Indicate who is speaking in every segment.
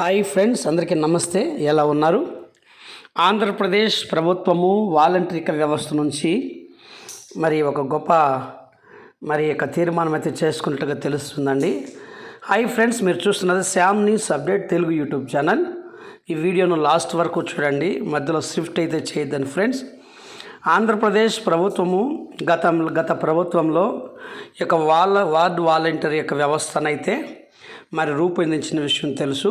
Speaker 1: Hi friends అందరికీ నమస్తే. ఎలా ఉన్నారు? ఆంధ్రప్రదేశ్ ప్రభుత్వము వాలంటీరిక వ్యవస్థ నుంచి మరి ఒక గొప్ప మరి యొక్క తీర్మానం అయితే చేసుకున్నట్టుగా తెలుస్తుందండి. హాయ్ ఫ్రెండ్స్ మీరు చూస్తున్నది Sam news update Telugu YouTube channel. ఈ వీడియోను లాస్ట్ వరకు చూడండి. మధ్యలో షిఫ్ట్ అయితే చేయొద్దని ఫ్రెండ్స్. ఆంధ్రప్రదేశ్ ప్రభుత్వము గత గత ప్రభుత్వంలో ఈ యొక్క వాళ్ళ వార్డ్ వాలంటీర్ యొక్క వ్యవస్థనైతే మరి రూపొందించిన విషయం తెలుసు.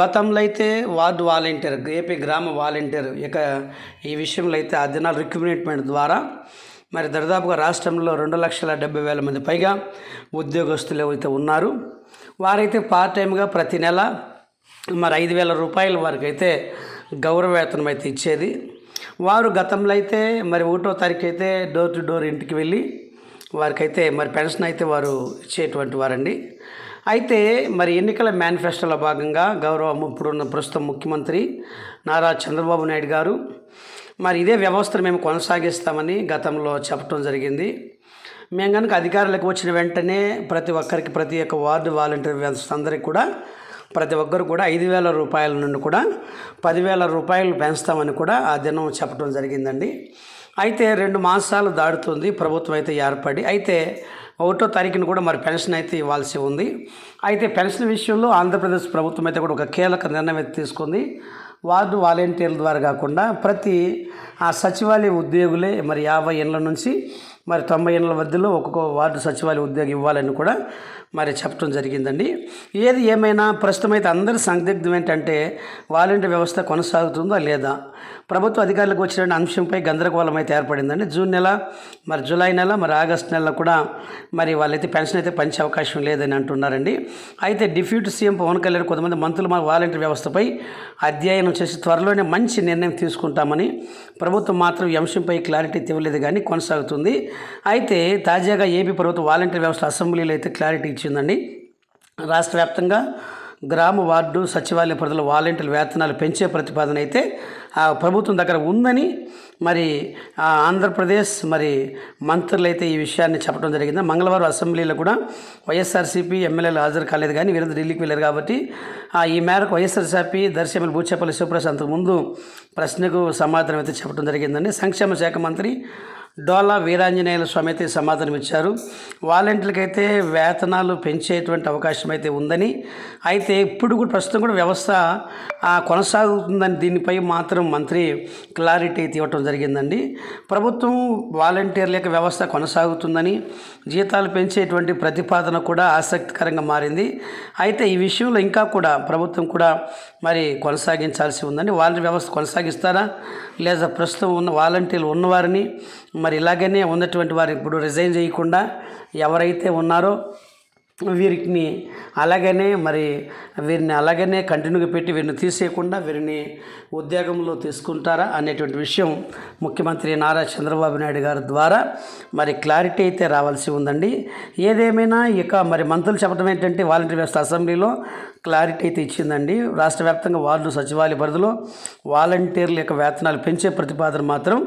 Speaker 1: గతంలో అయితే వార్డు వాలంటీర్ ఏపీ గ్రామ వాలంటీర్ ఇక ఈ విషయంలో అయితే ఆ దినాల రిక్రూట్మెంట్ ద్వారా మరి దరిదాపుగా రాష్ట్రంలో రెండు లక్షల డెబ్బై వేల మంది పైగా ఉద్యోగస్తులు అయితే ఉన్నారు. వారైతే పార్ట్ టైంగా ప్రతి నెల మరి ఐదు వేల రూపాయల వరకు అయితే గౌరవవేతనం అయితే ఇచ్చేది. వారు గతంలో అయితే మరి ఒకటో తారీఖు అయితే డోర్ టు డోర్ ఇంటికి వెళ్ళి వారికైతే మరి పెన్షన్ అయితే వారు ఇచ్చేటువంటి వారండి. అయితే మరి ఎన్నికల మేనిఫెస్టోలో భాగంగా గౌరవ ఇప్పుడున్న ప్రస్తుత ముఖ్యమంత్రి నారా చంద్రబాబు నాయుడు గారు మరి ఇదే వ్యవస్థను మేము కొనసాగిస్తామని గతంలో చెప్పడం జరిగింది. మేము కనుక అధికారులకు వచ్చిన వెంటనే ప్రతి ఒక్కరికి ప్రతి ఒక్క వార్డు వాలంటీర్ వ్యవస్థ అందరికి కూడా ప్రతి ఒక్కరు కూడా ఐదు వేల రూపాయల నుండి కూడా పదివేల రూపాయలు పెంచుతామని కూడా ఆ దినం చెప్పడం జరిగిందండి. అయితే రెండు మాసాలు దాడుతుంది ప్రభుత్వం అయితే ఏర్పడి. అయితే ఒకటో తారీఖున కూడా మరి పెన్షన్ అయితే ఇవ్వాల్సి ఉంది. అయితే పెన్షన్ విషయంలో ఆంధ్రప్రదేశ్ ప్రభుత్వం అయితే కూడా ఒక కీలక నిర్ణయం అయితే తీసుకుంది. వార్డు వాలంటీర్ల ద్వారా కాకుండా ప్రతి ఆ సచివాలయ ఉద్యోగులే మరి యాభై ఏళ్ళ నుంచి మరి తొంభై ఏళ్ళ మధ్యలో ఒక్కొక్క వార్డు సచివాలయ ఉద్యోగం ఇవ్వాలని కూడా మరి చెప్పడం జరిగిందండి. ఏది ఏమైనా ప్రస్తుతం అయితే అందరి సందిగ్ధం ఏంటంటే వాలంటీర్ వ్యవస్థ కొనసాగుతుందా లేదా? ప్రభుత్వ అధికారులకు వచ్చిన అంశంపై గందరగోళం అయితే ఏర్పడిందండి. జూన్ నెల మరి జూలై నెల మరి ఆగస్ట్ నెలలో కూడా మరి వాళ్ళైతే పెన్షన్ అయితే పంచే అవకాశం లేదని అంటున్నారండి. అయితే డిప్యూటీ సీఎం పవన్ కళ్యాణ్ కొంతమంది మంత్రులు మా వాలంటీర్ వ్యవస్థపై అధ్యయనం చేసి త్వరలోనే మంచి నిర్ణయం తీసుకుంటామని ప్రభుత్వం మాత్రం ఈ అంశంపై క్లారిటీ ఇవ్వలేదు కానీ కొనసాగుతుంది. అయితే తాజాగా ఏపీ ప్రభుత్వ వాలంటీర్ వ్యవస్థ అసెంబ్లీలో అయితే క్లారిటీ ఇచ్చిందండి. రాష్ట్ర వ్యాప్తంగా గ్రామ వార్డు సచివాలయ పరిధిలో వాలంటీర్ వేతనాలు పెంచే ప్రతిపాదన అయితే ప్రభుత్వం దగ్గర ఉందని మరి ఆంధ్రప్రదేశ్ మరి మంత్రులు అయితే ఈ విషయాన్ని చెప్పడం జరిగింది. మంగళవారం అసెంబ్లీలో కూడా వైఎస్ఆర్సీపీ ఎమ్మెల్యేలు హాజరు కాలేదు కానీ వీరందరూ ఢిల్లీకి వెళ్ళారు కాబట్టి ఆ ఈ మేరకు వైఎస్ఆర్సీపీ దర్శి ఎమ్మెల్యే బూచేపల్లి శివప్రసాద్ అంతకుముందు ప్రశ్నకు సమాధానం అయితే చెప్పడం జరిగిందండి. సంక్షేమ శాఖ మంత్రి డోలా వీరాంజనేయుల స్వామి అయితే సమాధానం ఇచ్చారు. వాలంటీర్లకైతే వేతనాలు పెంచేటువంటి అవకాశం అయితే ఉందని అయితే ఇప్పుడు కూడా ప్రస్తుతం కూడా వ్యవస్థ కొనసాగుతుందని దీనిపై మాత్రం మంత్రి క్లారిటీ అయితే ఇవ్వటం జరిగిందండి. ప్రభుత్వం వాలంటీర్ల యొక్క వ్యవస్థ కొనసాగుతుందని జీతాలు పెంచేటువంటి ప్రతిపాదన కూడా ఆసక్తికరంగా మారింది. అయితే ఈ విషయంలో ఇంకా కూడా ప్రభుత్వం కూడా మరి కొనసాగించాల్సి ఉందండి. వాలంటీర్ వ్యవస్థ కొనసాగిస్తారా? లేదా ప్రస్తుతం ఉన్న వాలంటీర్లు ఉన్నవారిని మరి ఇలాగనే ఉన్నటువంటి వారు ఇప్పుడు రిజైన్ చేయకుండా ఎవరైతే ఉన్నారో వీరిని అలాగనే మరి వీరిని అలాగనే కంటిన్యూగా పెట్టి వీరిని తీసేయకుండా వీరిని ఉద్యోగంలో తీసుకుంటారా అనేటువంటి విషయం ముఖ్యమంత్రి నారా చంద్రబాబు నాయుడు గారి ద్వారా మరి క్లారిటీ అయితే రావాల్సి ఉందండి. ఏదేమైనా ఇక మరి మంత్రులు చెప్పడం ఏంటంటే వాలంటీర్ వ్యవస్థ అసెంబ్లీలో క్లారిటీ అయితే ఇచ్చిందండి. రాష్ట్ర వ్యాప్తంగా వార్డు సచివాలయ పరిధిలో వాలంటీర్ల యొక్క వేతనాలు పెంచే ప్రతిపాదన మాత్రం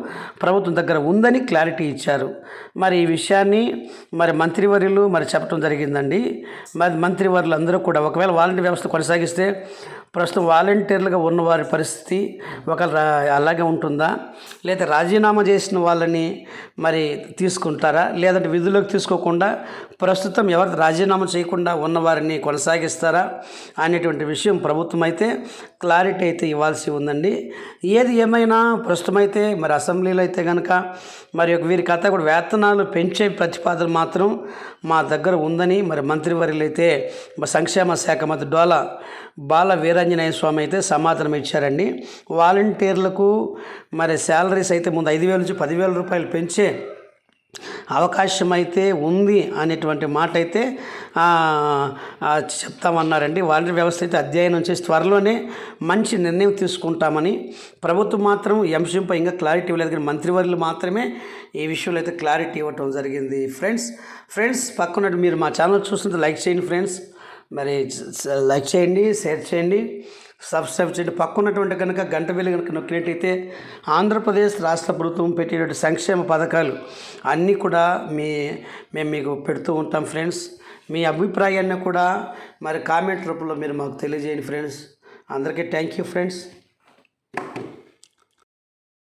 Speaker 1: ప్రభుత్వం దగ్గర ఉందని క్లారిటీ ఇచ్చారు. మరి ఈ విషయాన్ని మరి మంత్రివర్యులు మరి చెప్పడం జరిగిందండి. మరి మంత్రివర్యులు అందరూ కూడా ఒకవేళ వాలంటీర్ వ్యవస్థ కొనసాగిస్తే ప్రస్తుతం వాలంటీర్లుగా ఉన్న వారి పరిస్థితి ఒక అలాగే ఉంటుందా? లేదా రాజీనామా చేసిన వాళ్ళని మరి తీసుకుంటారా? లేదంటే విధులకు తీసుకోకుండా ప్రస్తుతం ఎవరు రాజీనామా చేయకుండా ఉన్నవారిని కొనసాగిస్తారా అనేటువంటి విషయం ప్రభుత్వం అయితే క్లారిటీ అయితే ఇవ్వాల్సి ఉందండి. ఏది ఏమైనా ప్రస్తుతం అయితే మరి అసెంబ్లీలో అయితే కనుక మరి వీరి కథ కూడా వేతనాలు పెంచే ప్రతిపాదన మాత్రం మా దగ్గర ఉందని మరి మంత్రివర్యులు అయితే సంక్షేమ శాఖ మంత్రి డోలా బాల వీర వీరాంజనేయ స్వామి అయితే సమాధానం ఇచ్చారండి. వాలంటీర్లకు మరి శాలరీస్ అయితే ముందు ఐదు వేల నుంచి పదివేల రూపాయలు పెంచే అవకాశం అయితే ఉంది అనేటువంటి మాట అయితే చెప్తామన్నారండి. వాలంటీర్ వ్యవస్థ అయితే అధ్యయనం చేసి త్వరలోనే మంచి నిర్ణయం తీసుకుంటామని ప్రభుత్వం మాత్రం అంశంపై ఇంకా క్లారిటీ ఇవ్వలేదు. కానీ మంత్రివర్యులు మాత్రమే ఈ విషయంలో అయితే క్లారిటీ ఇవ్వటం జరిగింది. ఫ్రెండ్స్ ఫ్రెండ్స్ పక్కన మీరు మా ఛానల్ చూస్తుంటే లైక్ చేయండి ఫ్రెండ్స్. మరి లైక్ చేయండి షేర్ చేయండి. సబ్స్క్రైబ్ చేయండి. పక్కన్నటువంటి కనుక గంట వేలు కనుక నొక్కినట్టయితే ఆంధ్రప్రదేశ్ రాష్ట్ర ప్రభుత్వం పెట్టేటువంటి సంక్షేమ పథకాలు అన్నీ కూడా మీ మేము మీకు పెడుతూ ఉంటాం ఫ్రెండ్స్. మీ అభిప్రాయాన్ని కూడా మరి కామెంట్ రూపంలో మీరు మాకు తెలియజేయండి ఫ్రెండ్స్. అందరికీ థ్యాంక్ యూ ఫ్రెండ్స్.